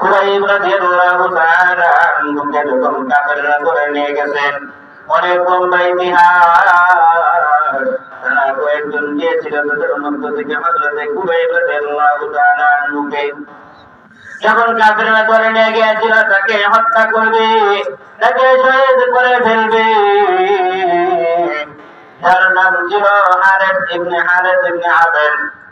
কুবাইব রাদিয়াল্লাহু তাআলা যখন কাফেররা ধরে নিয়ে গেছেন অনেক লম্বা ইতিহাস। তারা কয়েকজন গিয়েছিল তাদের থেকে কুবাইব রাদিয়াল্লাহু তাআলা যখন কাফেররা নিয়ে গিয়েছিল, তাকে হত্যা করবে, তাকে শহীদ করে ফেলবে। যার নাম ছিল হারেস ইবনে হারেস ইবনে আবেদ।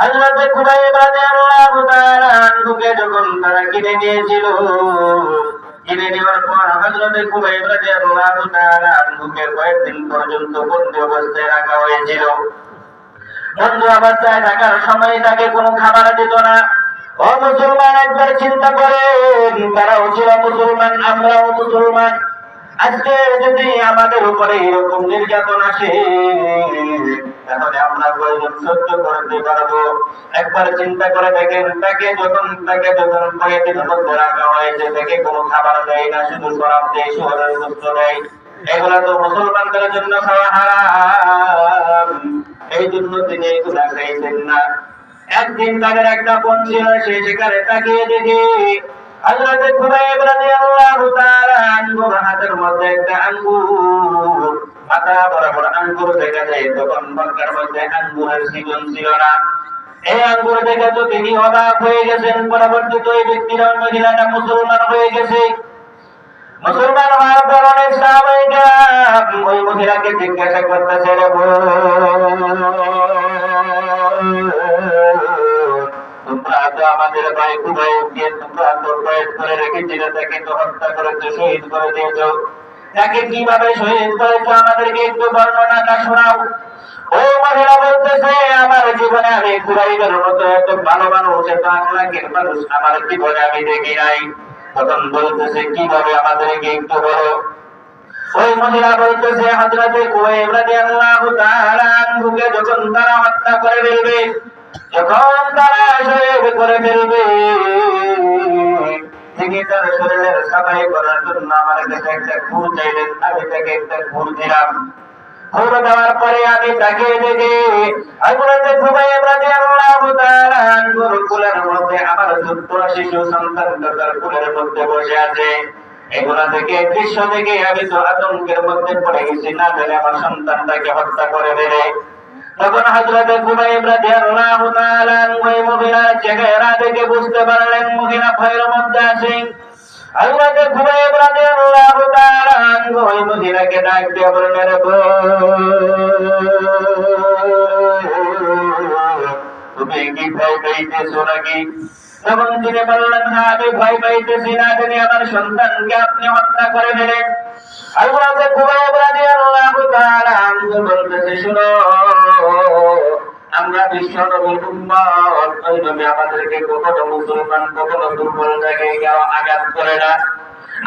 হযরত কুবাইব রাদিয়াল্লাহু তাআলা আনহুকে যখন তারা কিনে নিয়েছিল, কিনে নেওয়ার পর হযরত কুবাইব রাদিয়াল্লাহু তাআলা আনহুকে কয়েকদিন পর্যন্ত বন্দী অবস্থায় রাখা হয়েছিল। বন্ধু, অবস্থায় থাকার সময় তাকে কোনো খাবার দিত না। ও মুসলমান, একবার চিন্তা করেন, তারাও ছিল মুসলমান, আমরাও মুসলমান। আজকে যদি আমাদের উপরে এরকম নির্যাতন আসে প্রয়োজন সহ্য পারব। একবার চিন্তা করে দেখেন তাকে যখন তাকে যখন রাখা হয়েছে তাকে কোনো খাবার দেয় না, শুধু সরাব দেয়, শহরের দুঃখ দেয়। এগুলা তো মুসলমানদের জন্য খাওয়া হারাম। এই জন্য তিনি এগুলা খাইছেন না। একদিন তাদের একটা ছিল, সে সেখানে তাকিয়ে দেখে হযরত খুবাইব রাদিয়াল্লাহু হাতের মধ্যে একটা আঙ্গুর। বরাবর আঙ্গুর দেখা যায়, তখন মক্কার মধ্যে আঙ্গুরের সিজন ছিল না। এই আঙ্গুর দেখে তো তিনি অবাক হয়ে গেছেন, পরবর্তীতে ওই ব্যক্তিরা মহিলাটা মুসলমান হয়ে গেছে। মুসলমান হওয়ার পর অনেক সাহাবাইকা ওই মহিলাকে জিজ্ঞাসা করতেছে তোমরা তো আমাদের ভাই তো করে রেখেছিলে তাকে তো হত্যা করেছ, শহীদ করে দিয়েছ। তাকে কীভাবে শহীদ করেছ আমাদেরকে একটু বর্ণনাটা শোনাও। ওই মহিলা বলতেছে, আমার জীবনে আমি কুবাইবের মতো এত ভালো মানুষ, এত আখলাকের মানুষ, আমার জীবনে আমি দেখি নাই। তখন বলতেছে, কীভাবে আমাদেরকে একটু বলো? ওই মহিলা বলতেছে, হযরতে কুবাইব রাদিয়াল্লাহু তাআলা যখন তারা হত্যা করে ফেলবে যখন তারা শহীদ তিনি তার শরীরের সাফাই করার জন্য আমার কাছে একটা খুর চাইলেন আমি তাকে একটা খুর দিলাম আমি তো আতঙ্কের মধ্যে পড়ে গেছি, না জানি আমার সন্তানটাকে হত্যা করে দেবে। তখন হযরত কুবাইব রাদিয়াল্লাহু তাআলা চেহারা দেখে বুঝতে পারলেন মহিলা ভয়ের মধ্যে আছে। হযরত কুবাইব রাদিয়াল্লাহু তাআলা ডাক দিয়ে বললেন তুমি কি ভয় পাইতেছো নাকি? তখন তিনি বললেন হ্যাঁ আমি ভয় পাইতেছি না তিনি আমার সন্তানকে আপনি হত্যা করে দিলেন। হযরত কুবাইব রাদিয়াল্লাহু তাআলা বলতেছে, শুনো আমরা আমাদেরকে কখনো মুসলমান কখনো দুর্বল জায়গায় আঘাত করে না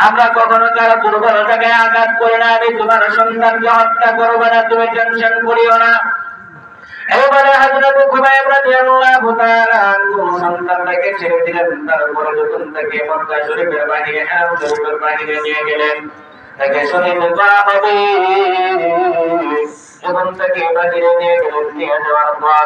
আমরা কখনো কারও দুর্বল জায়গায় আঘাত করে না, আমি তোমার সন্তানকে হত্যা করব না, তুমি টেনশন করিও না। এবারে হযরত খুবাইব রাদিয়াল্লাহু সন্তানটাকে ছেড়ে দিলেন, তারপরে যখন তাকে মক্কা শরীফের বাহিরে হারাম শরীফের বাহিরে নিয়ে গেলেন, তাকে শহীদ করা হবে যখন তাকে বাহিরে নিয়ে গেলেন, নিয়ে যাওয়ার পর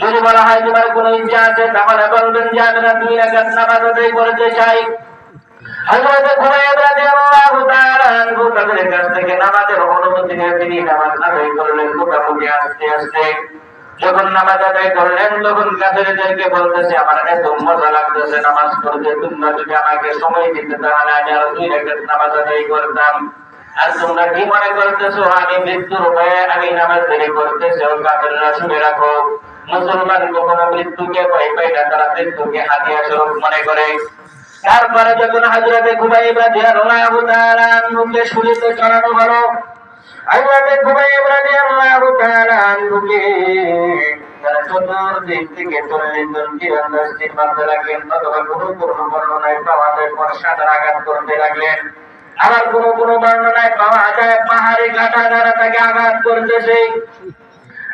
যদি বলা হয় তোমার কোনো ইচ্ছা আছে, তাহলে বলবেন যে করতে চাই আমি আরও কি মনে আমি মৃত্যুর ভয়ে আমি নামাজ করতেছি শুনে রাখো। মুসলমান কখনো মৃত্যুকে ভয় পায় না, তারা মৃত্যুকে স্বরূপ মনে করে। তারপরে যখন তারা করতে লাগলেন। আবার কোনো কোনো বর্ণনায় পাওয়া যায় পাহাড়ি কাটা দ্বারা তাকে আঘাত করতেছে।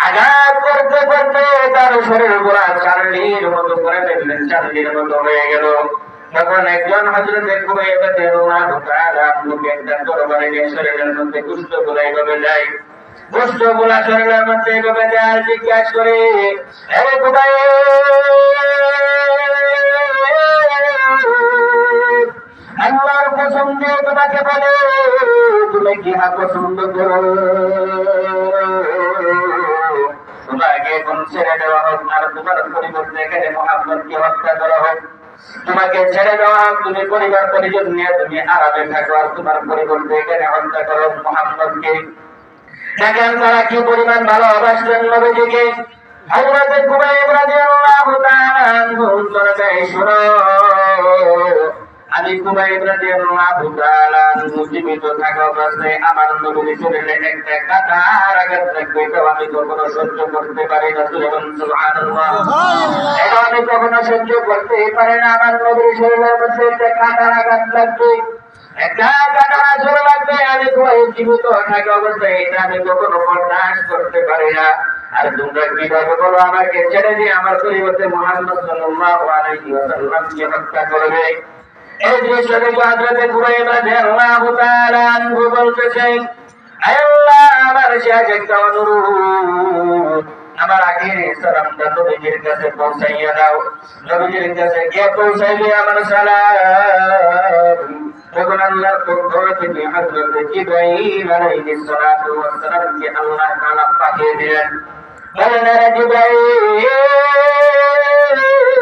আঘাত করতে করতে তার শরীর গোড়া চার্লির মতো করে ফেললেন চার্লির মতো হয়ে গেল। তখন একজন হজরতের এবারে রোনা ঢোকারা মুখে একটা তরবারি নিয়ে শরীরের মধ্যে কুষ্ঠগুলা এইভাবে যায়। কুষ্ঠগুলা শরীরের মধ্যে এইভাবে যায়, জিজ্ঞাসা করে খুবাই আল্লাহর পছন্দ তোমাকে বলে, তুমি কি হা পছন্দ করো? তোমাকে ছেড়ে দেওয়া হোক, তুমি পরিবার পরিজন নিয়ে তুমি আরামে থাকো, আর তোমার পরিবর্তে এখানে হত্যা করো মহাম্মদকে দেখেন তারা কি পরিমাণ ভালোবাসলেন নবীজিকে? হযরত কুবাইব রাদিয়াল্লাহু তাআলা আনহু বলতেন শুনো আমি কুবাইব রাদিয়াল্লাহু তাআলা আনহু থাকা অবস্থায় আমার নবীর শরীরে একটা কাঁটার আঘাত লাগবে এটা আমি কখনো সহ্য করতে পারি না সুবহানাল্লাহ এটা আমি কখনো সহ্য করতে পারি না আমার নবীর শরীরের মধ্যে একটা কাঁটার আঘাত লাগবে একটা কাঁটার আঘাত লাগবে আমি কুবাইব জীবিত থাকা অবস্থায় এটা আমি কখনো বরদাস্ত করতে পারি না আর তোমরা কীভাবে বলো আমাকে ছেড়ে দিয়ে আমার পরিবর্তে ওয়াসাল্লামকে হত্যা করবে দৃশ্য দেখে হযরতে কুবাইব রাদিয়াল্লাহু তাআলা আনহু বলতেছেন আল্লাহ আমার একটা অনুরোধ আমার আগের সালামটা নবীজির কাছে পৌঁছাইয়া দাও নবীজির কাছে গিয়ে পৌঁছাইলে আমার সালাম তখন আল্লাহর পক্ষ থেকে হযরত জিবরাইল আলাইহিস সালাতু ওয়াস সালামকে আল্লাহ তাআলা পাঠিয়ে দিলেন বলেন রে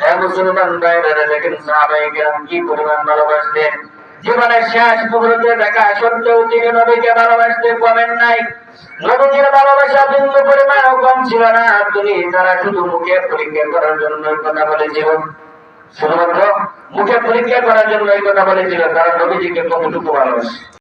হে মুসলমান ভাইরা দেখেন সাহাবায়ে কেরাম কি পরিমাণ ভালোবাসতেন? জীবনের শেষ মুহূর্তে দেখা সত্ত্বেও তিনি নবীকে ভালোবাসতে কমেন নাই। নবীজির ভালোবাসা বিন্দু পরিমাণ কম ছিল না। তিনি তারা শুধু মুখে পরীক্ষা করার জন্য কথা বলেছিল শুধুমাত্র মুখে পরীক্ষা করার জন্য এই কথা বলেছিল তারা নবীজিকে কতটুকু ভালোবাসে?